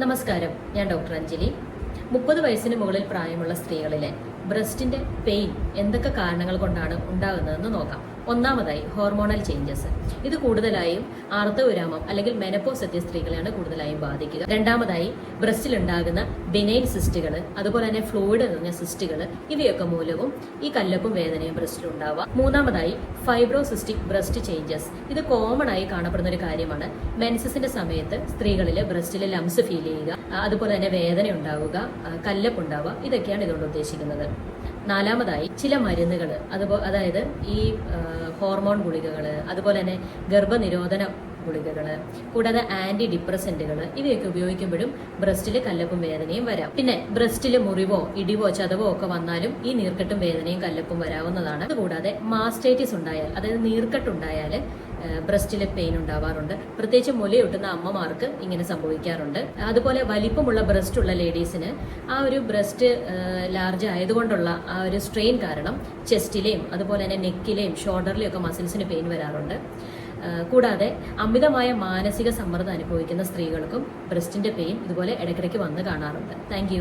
നമസ്കാരം ഞാൻ ഡോക്ടർ അഞ്ജലി. മുപ്പത് വയസ്സിന് മുകളിൽ പ്രായമുള്ള സ്ത്രീകളിലെ ബ്രസ്റ്റിന്റെ പെയിൻ എന്തൊക്കെ കാരണങ്ങൾ കൊണ്ടാണ് ഉണ്ടാകുന്നതെന്ന് നോക്കാം. ഒന്നാമതായി ഹോർമോണൽ ചേഞ്ചസ്. ഇത് കൂടുതലായും ആർത്തവിരാമം അല്ലെങ്കിൽ മെനപ്പോസ് എത്തിയ സ്ത്രീകളെയാണ് കൂടുതലായും ബാധിക്കുക. രണ്ടാമതായി ബ്രസ്റ്റിൽ ഉണ്ടാകുന്ന ബിനൈൻ സിസ്റ്റുകൾ അതുപോലെ തന്നെ ഫ്ലൂയിഡ് നിറഞ്ഞ സിസ്റ്റുകൾ ഇവയൊക്കെ മൂലവും ഈ കല്ലപ്പും വേദനയും ബ്രസ്റ്റിൽ ഉണ്ടാവുക മൂന്നാമതായി ഫൈബ്രോസിസ്റ്റിക് ബ്രസ്റ്റ് ചേഞ്ചസ്. ഇത് കോമൺ ആയി കാണപ്പെടുന്ന ഒരു കാര്യമാണ്. മെൻസസിന്റെ സമയത്ത് സ്ത്രീകളിൽ ബ്രസ്റ്റിലെ ലംസ് ഫീൽ ചെയ്യുക അതുപോലെ തന്നെ വേദന ഉണ്ടാവുക കല്ലപ്പ് ഉണ്ടാവുക ഇതൊക്കെയാണ് ഇതുകൊണ്ട് ഉദ്ദേശിക്കുന്നത്. നാലാമതായി ചില മരുന്നുകൾ അതുപോലെ അതായത് ഈ ഹോർമോൺ ഗുളികകൾ അതുപോലെ തന്നെ ഗർഭനിരോധന ഗുളികകൾ കൂടാതെ ആന്റി ഡിപ്രസന്റുകൾ ഇവയൊക്കെ ഉപയോഗിക്കുമ്പോഴും ബ്രസ്റ്റിൽ കല്ലപ്പും വേദനയും വരാം. പിന്നെ ബ്രസ്റ്റിൽ മുറിവോ ഇടിവോ ചതവോ ഒക്കെ വന്നാലും ഈ നീർക്കെട്ടും വേദനയും കല്ലപ്പും വരാവുന്നതാണ്. അതുകൂടാതെ മാസ്റ്റൈറ്റിസ് ഉണ്ടായാൽ അതായത് നീർക്കെട്ടുണ്ടായാൽ ബ്രസ്റ്റിലെ പെയിൻ ഉണ്ടാവാറുണ്ട്. പ്രത്യേകിച്ച് മുലയൊട്ടുന്ന അമ്മമാർക്ക് ഇങ്ങനെ സംഭവിക്കാറുണ്ട്. അതുപോലെ വലിപ്പമുള്ള ബ്രസ്റ്റ് ഉള്ള ലേഡീസിന് ആ ഒരു ബ്രസ്റ്റ് ലാർജ് ആയതുകൊണ്ടുള്ള ആ ഒരു സ്ട്രെയിൻ കാരണം ചെസ്റ്റിലെയും അതുപോലെ തന്നെ നെക്കിലെയും ഷോൾഡറിലെയും ഒക്കെ മസിൽസിന് പെയിൻ വരാറുണ്ട്. കൂടാതെ അമിതമായ മാനസിക സമ്മർദ്ദം അനുഭവിക്കുന്ന സ്ത്രീകൾക്കും ബ്രസ്റ്റിന്റെ പെയിൻ ഇതുപോലെ ഇടയ്ക്കിടയ്ക്ക് വന്ന് കാണാറുണ്ട്. താങ്ക്